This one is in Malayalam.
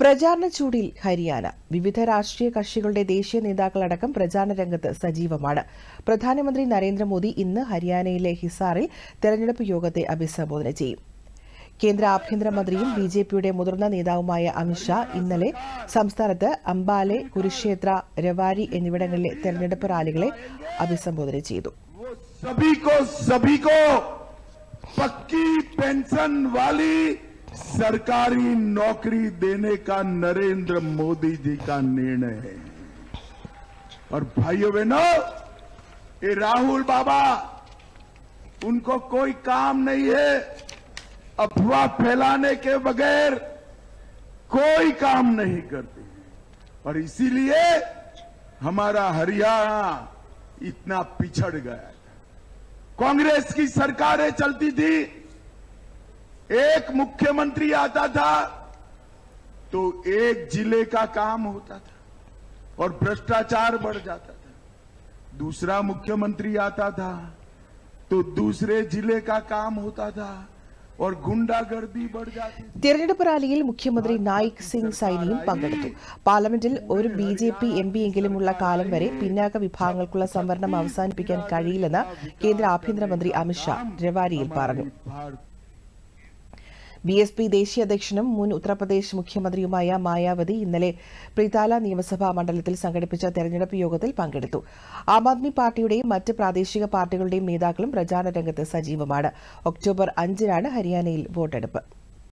പ്രചാരണ ചൂടിൽ ഹരിയാന. വിവിധ രാഷ്ട്രീയ കക്ഷികളുടെ ദേശീയ നേതാക്കളടക്കം പ്രചാരണ രംഗത്ത് സജീവമാണ്. പ്രധാനമന്ത്രി നരേന്ദ്രമോദി ഇന്ന് ഹരിയാനയിലെ ഹിസാറിൽ തെരഞ്ഞെടുപ്പ് യോഗത്തെ അഭിസംബോധന ചെയ്യും. കേന്ദ്ര ആഭ്യന്തരമന്ത്രിയും ബി ജെ പിയുടെ മുതിർന്ന നേതാവുമായ അമിത്ഷാ ഇന്നലെ സംസ്ഥാനത്ത് അംബാലെ കുരുക്ഷേത്ര രവാരി എന്നിവിടങ്ങളിലെ തെരഞ്ഞെടുപ്പ് റാലികളെ അഭിസംബോധന ചെയ്തു. സഭിക്കോ സഭിക്കോ പക്കി പെൻഷൻ വാലി सरकारी नौकरी देने का नरेंद्र मोदी जी का निर्णय है। और भाइयों बहनों, ये राहुल बाबा, उनको कोई काम नहीं है। अफवाह फैलाने के बगैर कोई काम नहीं करते। और इसीलिए हमारा हरियाणा इतना पिछड़ गया कांग्रेस की सरकारें चलती थी एक मुख्यमंत्री आता था तो एक जिले का काम होता था और भ्रष्टाचार बढ़ जाता था दूसरा मुख्यमंत्री आता था तो दूसरे जिले का काम होता था और गुंडागर्दी बढ़ जाती थी തിരഞ്ഞെടുപ്പ് റാലിയിൽ മുഖ്യമന്ത്രി നായിക് സിംഗ് സൈനിയും പങ്കെടുത്തു പാർലമെന്റിൽ ഒരു ബി ജെ പി എം പിയെങ്കിലുമുള്ള കാലം വരെ പിന്നാക്ക വിഭാഗങ്ങൾക്കുള്ള സംവരണം അവസാനിപ്പിക്കാൻ കഴിയില്ലെന്ന് കേന്ദ്ര ആഭ്യന്തരമന്ത്രി അമിത്ഷാ രവാരിയിൽ പറഞ്ഞു भारत ബി എസ് പി ദേശീയ അധ്യക്ഷനും മുൻ ഉത്തർപ്രദേശ് മുഖ്യമന്ത്രിയുമായ മായാവതി ഇന്നലെ പ്രിതാല നിയമസഭാ മണ്ഡലത്തിൽ സംഘടിപ്പിച്ച തെരഞ്ഞെടുപ്പ് യോഗത്തിൽ പങ്കെടുത്തു. ആം ആദ്മി പാർട്ടിയുടെയും മറ്റ് പ്രാദേശിക പാർട്ടികളുടെയും നേതാക്കളും പ്രചാരണ രംഗത്ത് സജീവമാണ്. ഒക്ടോബർ അഞ്ചിനാണ് ഹരിയാനയിൽ വോട്ടെടുപ്പ്.